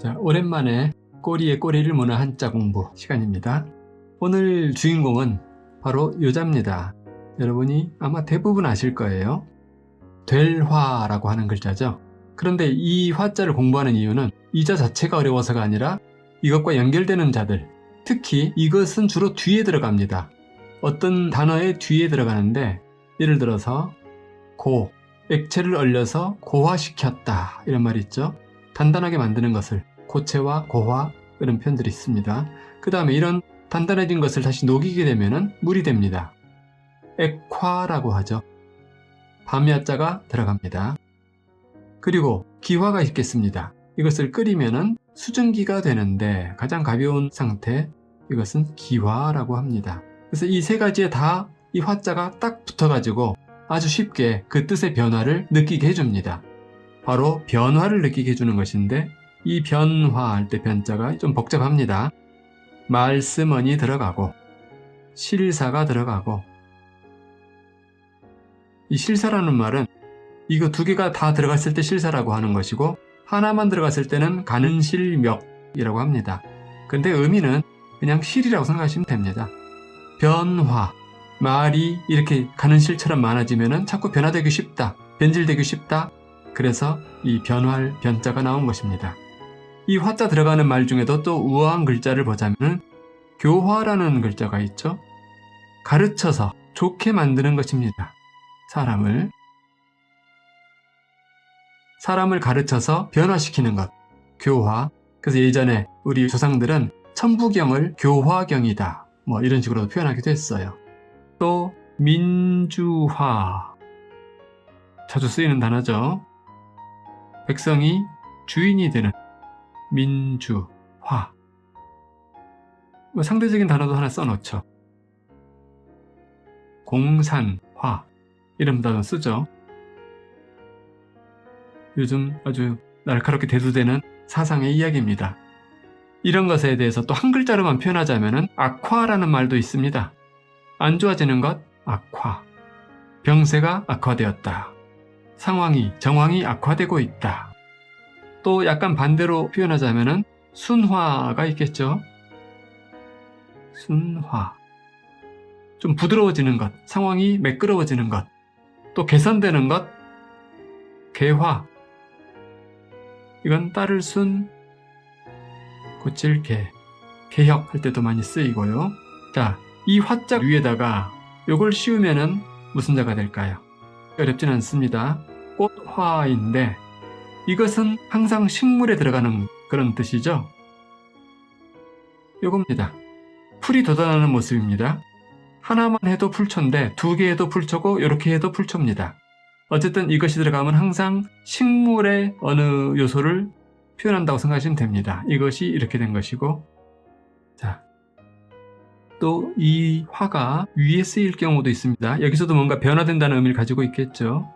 자, 오랜만에 꼬리에 꼬리를 무는 한자 공부 시간입니다. 오늘 주인공은 바로 여자입니다. 여러분이 아마 대부분 아실 거예요. 될화라고 하는 글자죠. 그런데 이 화자를 공부하는 이유는 이자 자체가 어려워서가 아니라 이것과 연결되는 자들, 특히 이것은 주로 뒤에 들어갑니다. 어떤 단어의 뒤에 들어가는데 예를 들어서 고, 액체를 얼려서 고화시켰다 이런 말이 있죠. 단단하게 만드는 것을 고체화, 고화 이런 표현들이 있습니다. 그 다음에 이런 단단해진 것을 다시 녹이게 되면 물이 됩니다. 액화라고 하죠. 밤야자가 들어갑니다. 그리고 기화가 있겠습니다. 이것을 끓이면 수증기가 되는데 가장 가벼운 상태 이것은 기화라고 합니다. 그래서 이 세 가지에 다 이 화자가 딱 붙어가지고 아주 쉽게 그 뜻의 변화를 느끼게 해줍니다. 바로 변화를 느끼게 해주는 것인데 이 변화할 때 변자가 좀 복잡합니다. 말씀언이 들어가고 실사가 들어가고 이 실사라는 말은 이거 두 개가 다 들어갔을 때 실사라고 하는 것이고 하나만 들어갔을 때는 가는 실명이라고 합니다. 근데 의미는 그냥 실이라고 생각하시면 됩니다. 변화 말이 이렇게 가는 실처럼 많아지면 자꾸 변화되기 쉽다. 변질되기 쉽다. 그래서 이 변화할 변자가 나온 것입니다. 이 화자 들어가는 말 중에도 또 우아한 글자를 보자면 교화라는 글자가 있죠. 가르쳐서 좋게 만드는 것입니다. 사람을 사람을 가르쳐서 변화시키는 것. 교화. 그래서 예전에 우리 조상들은 천부경을 교화경이다. 뭐 이런 식으로 표현하기도 했어요. 또 민주화. 자주 쓰이는 단어죠. 백성이 주인이 되는 민주화. 뭐 상대적인 단어도 하나 써놓죠. 공산화. 이런 단어 쓰죠. 요즘 아주 날카롭게 대두되는 사상의 이야기입니다. 이런 것에 대해서 또 한 글자로만 표현하자면 악화라는 말도 있습니다. 안 좋아지는 것, 악화. 병세가 악화되었다. 상황이, 정황이 악화되고 있다. 또 약간 반대로 표현하자면 순화가 있겠죠. 순화. 좀 부드러워지는 것, 상황이 매끄러워지는 것, 또 개선되는 것, 개화. 이건 딸을 순, 고칠 개, 개혁할 때도 많이 쓰이고요. 자, 이 화자 위에다가 요걸 씌우면은 무슨 자가 될까요? 어렵진 않습니다. 꽃화인데 이것은 항상 식물에 들어가는 그런 뜻이죠. 요겁니다. 풀이 돋아나는 모습입니다. 하나만 해도 풀초인데 두 개 해도 풀초고 이렇게 해도 풀초입니다. 어쨌든 이것이 들어가면 항상 식물의 어느 요소를 표현한다고 생각하시면 됩니다. 이것이 이렇게 된 것이고 자, 또 이 화가 위에 쓰일 경우도 있습니다. 여기서도 뭔가 변화된다는 의미를 가지고 있겠죠.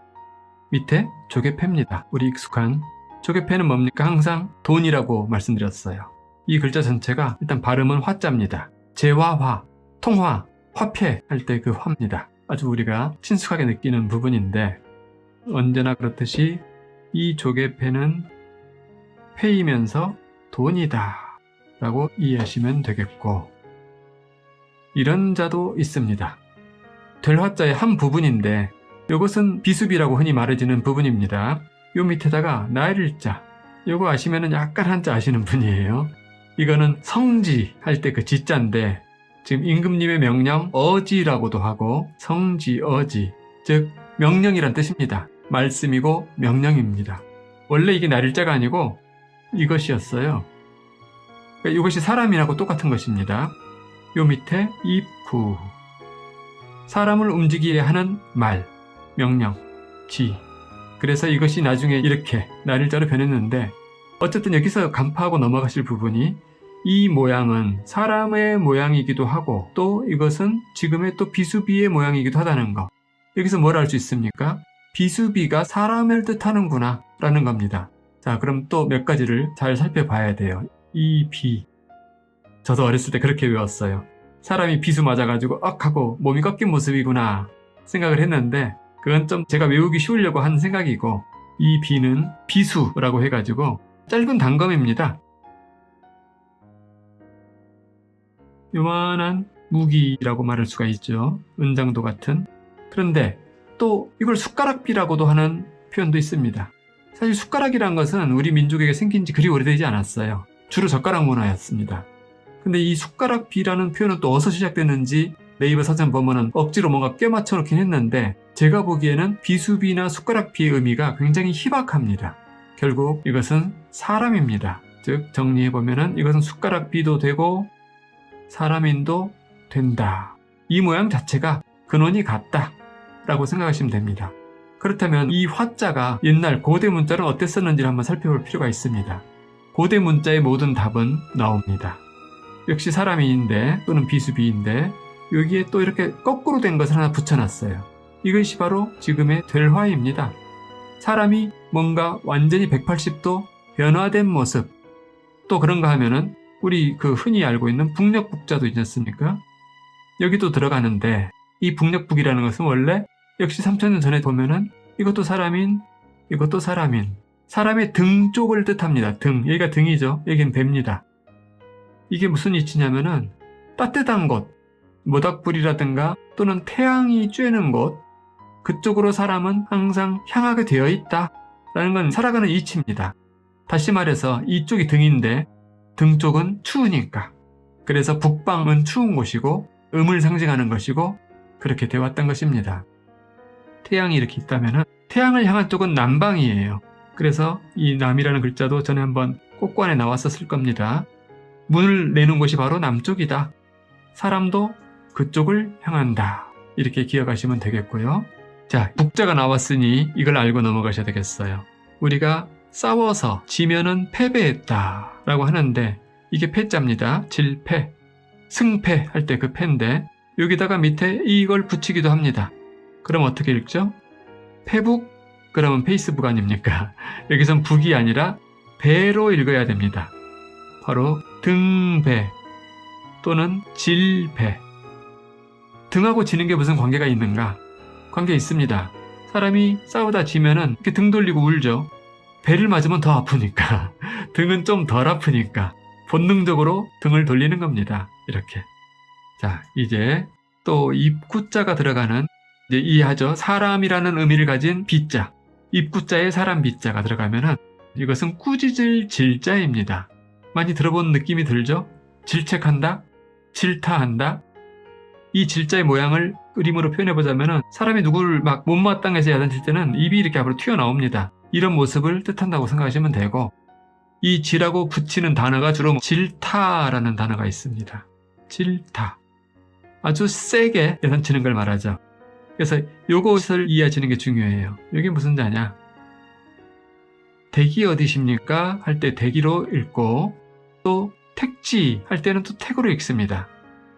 밑에 조개패입니다. 우리 익숙한 조개패는 뭡니까? 항상 돈이라고 말씀드렸어요. 이 글자 전체가 일단 발음은 화자입니다. 재화화, 통화, 화폐 할 때 그 화입니다. 아주 우리가 친숙하게 느끼는 부분인데 언제나 그렇듯이 이 조개패는 패이면서 돈이다 라고 이해하시면 되겠고 이런 자도 있습니다. 될 화자의 한 부분인데 이것은 비수비라고 흔히 말해지는 부분입니다. 요 밑에다가 나일자 요거 아시면 약간 한자 아시는 분이에요. 이거는 성지 할 때 그 지자인데 지금 임금님의 명령 어지라고도 하고 성지 어지 즉 명령이란 뜻입니다. 말씀이고 명령입니다. 원래 이게 날일자가 아니고 이것이었어요. 그러니까 이것이 사람이라고 똑같은 것입니다. 요 밑에 입구 사람을 움직이게 하는 말, 명령, 지. 그래서 이것이 나중에 이렇게 날일자로 변했는데 어쨌든 여기서 간파하고 넘어가실 부분이 이 모양은 사람의 모양이기도 하고 또 이것은 지금의 또 비수비의 모양이기도 하다는 거. 여기서 뭘 알 수 있습니까? 비수비가 사람을 뜻하는구나 라는 겁니다. 자, 그럼 또 몇 가지를 잘 살펴봐야 돼요. 이 비. 저도 어렸을 때 그렇게 외웠어요. 사람이 비수 맞아가지고 억 하고 몸이 꺾인 모습이구나 생각을 했는데 그건 좀 제가 외우기 쉬우려고 한 생각이고 이 비는 비수라고 해가지고 짧은 단검입니다. 요만한 무기라고 말할 수가 있죠. 은장도 같은. 그런데 또 이걸 숟가락비라고도 하는 표현도 있습니다. 사실 숟가락이란 것은 우리 민족에게 생긴 지 그리 오래되지 않았어요. 주로 젓가락 문화였습니다. 근데 이 숟가락비라는 표현은 또 어디서 시작되는지 네이버 사전 보면은 억지로 뭔가 껴맞춰 놓긴 했는데 제가 보기에는 비수비나 숟가락 비의 의미가 굉장히 희박합니다. 결국 이것은 사람입니다. 즉 정리해보면은 이것은 숟가락 비도 되고 사람인도 된다. 이 모양 자체가 근원이 같다. 라고 생각하시면 됩니다. 그렇다면 이 화자가 옛날 고대 문자를 어땠었는지를 한번 살펴볼 필요가 있습니다. 고대 문자의 모든 답은 나옵니다. 역시 사람인데 또는 비수비인데 여기에 또 이렇게 거꾸로 된 것을 하나 붙여놨어요. 이것이 바로 지금의 될화입니다. 사람이 뭔가 완전히 180도 변화된 모습. 또 그런가 하면은 우리 그 흔히 알고 있는 북녘북자도 있지 않습니까? 여기도 들어가는데 이 북녘북이라는 것은 원래 역시 3천년 전에 보면은 이것도 사람인 이것도 사람인 사람의 등 쪽을 뜻합니다. 등 여기가 등이죠. 여기는 배입니다. 이게 무슨 이치냐면은 따뜻한 곳 모닥불이라든가 또는 태양이 쬐는 곳 그쪽으로 사람은 항상 향하게 되어 있다 라는 건 살아가는 이치입니다. 다시 말해서 이쪽이 등인데 등 쪽은 추우니까 그래서 북방은 추운 곳이고 음을 상징하는 것이고 그렇게 되어 왔던 것입니다. 태양이 이렇게 있다면 태양을 향한 쪽은 남방이에요. 그래서 이 남이라는 글자도 전에 한번 꽃관에 나왔었을 겁니다. 문을 내는 곳이 바로 남쪽이다. 사람도 그쪽을 향한다. 이렇게 기억하시면 되겠고요. 자, 북자가 나왔으니 이걸 알고 넘어가셔야 되겠어요. 우리가 싸워서 지면은 패배했다 라고 하는데 이게 패자입니다. 질패. 승패 할 때 그 패인데 여기다가 밑에 이걸 붙이기도 합니다. 그럼 어떻게 읽죠? 페북? 그러면 페이스북 아닙니까? 여기선 북이 아니라 배로 읽어야 됩니다. 바로 등배 또는 질배. 등하고 지는 게 무슨 관계가 있는가? 관계 있습니다. 사람이 싸우다 지면은 이렇게 등 돌리고 울죠. 배를 맞으면 더 아프니까. 등은 좀 덜 아프니까. 본능적으로 등을 돌리는 겁니다. 이렇게. 자, 이제 또 입구자가 들어가는 이제 이해하죠. 사람이라는 의미를 가진 비자. 입구자에 사람 비자가 들어가면은 이것은 꾸짖을 질자입니다. 많이 들어본 느낌이 들죠? 질책한다? 질타한다? 이 질자의 모양을 그림으로 표현해보자면은 사람이 누구를 막 못마땅해서 야단칠 때는 입이 이렇게 앞으로 튀어나옵니다. 이런 모습을 뜻한다고 생각하시면 되고 이 지라고 붙이는 단어가 주로 질타라는 단어가 있습니다. 질타. 아주 세게 야단치는 걸 말하죠. 그래서 요것을 이해하시는 게 중요해요. 이게 무슨 자냐? 대기 어디십니까? 할 때 대기로 읽고 또 택지 할 때는 또 택으로 읽습니다.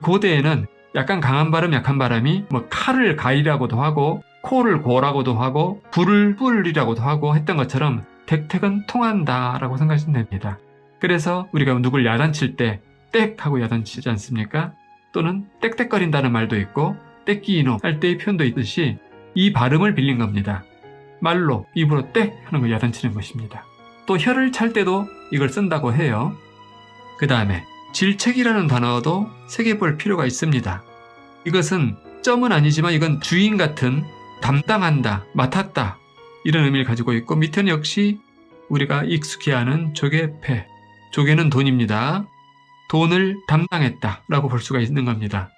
고대에는 약간 강한 발음, 약한 바람이 뭐 칼을 가이라고도 하고 코를 고라고도 하고 불을 뿔이라고도 하고 했던 것처럼 택택은 통한다라고 생각하시면 됩니다. 그래서 우리가 누굴 야단칠 때 땡 하고 야단치지 않습니까? 또는 땡땡거린다는 말도 있고 떼끼이노 할 때의 표현도 있듯이 이 발음을 빌린 겁니다. 말로 입으로 땡 하는 걸 야단치는 것입니다. 또 혀를 찰 때도 이걸 쓴다고 해요. 그 다음에 질책이라는 단어도 새겨볼 필요가 있습니다. 이것은 점은 아니지만 이건 주인 같은 담당한다, 맡았다 이런 의미를 가지고 있고 밑에는 역시 우리가 익숙해하는 조개패, 조개는 돈입니다. 돈을 담당했다 라고 볼 수가 있는 겁니다.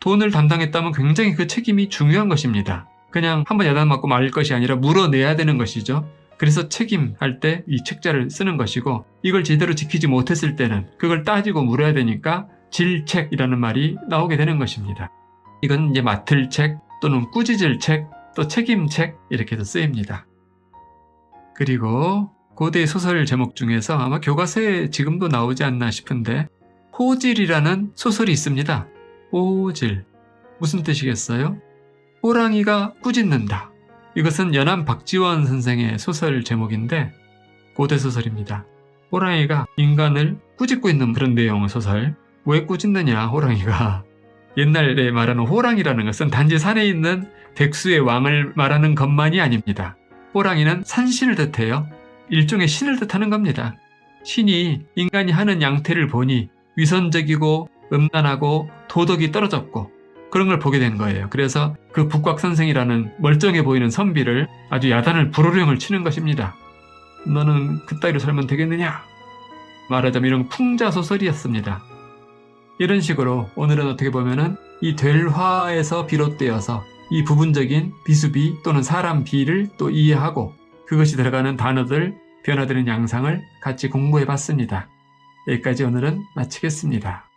돈을 담당했다면 굉장히 그 책임이 중요한 것입니다. 그냥 한번 야단 맞고 말 것이 아니라 물어내야 되는 것이죠. 그래서 책임할 때 이 책자를 쓰는 것이고 이걸 제대로 지키지 못했을 때는 그걸 따지고 물어야 되니까 질책이라는 말이 나오게 되는 것입니다. 이건 이제 맡을 책 또는 꾸짖을 책, 또 책임책 이렇게도 쓰입니다. 그리고 고대 소설 제목 중에서 아마 교과서에 지금도 나오지 않나 싶은데 호질이라는 소설이 있습니다. 호질. 무슨 뜻이겠어요? 호랑이가 꾸짖는다. 이것은 연암 박지원 선생의 소설 제목인데 고대 소설입니다. 호랑이가 인간을 꾸짖고 있는 그런 내용의 소설. 왜 꾸짖느냐, 호랑이가. 옛날에 말하는 호랑이라는 것은 단지 산에 있는 백수의 왕을 말하는 것만이 아닙니다. 호랑이는 산신을 뜻해요. 일종의 신을 뜻하는 겁니다. 신이 인간이 하는 양태를 보니 위선적이고 음란하고 도덕이 떨어졌고 그런 걸 보게 된 거예요. 그래서 그 북곽 선생이라는 멀쩡해 보이는 선비를 아주 야단을 불호령을 치는 것입니다. 너는 그따위로 살면 되겠느냐? 말하자면 이런 풍자 소설이었습니다. 이런 식으로 오늘은 어떻게 보면은 이 될화에서 비롯되어서 이 부분적인 비수비 또는 사람 비를 또 이해하고 그것이 들어가는 단어들, 변화되는 양상을 같이 공부해 봤습니다. 여기까지 오늘은 마치겠습니다.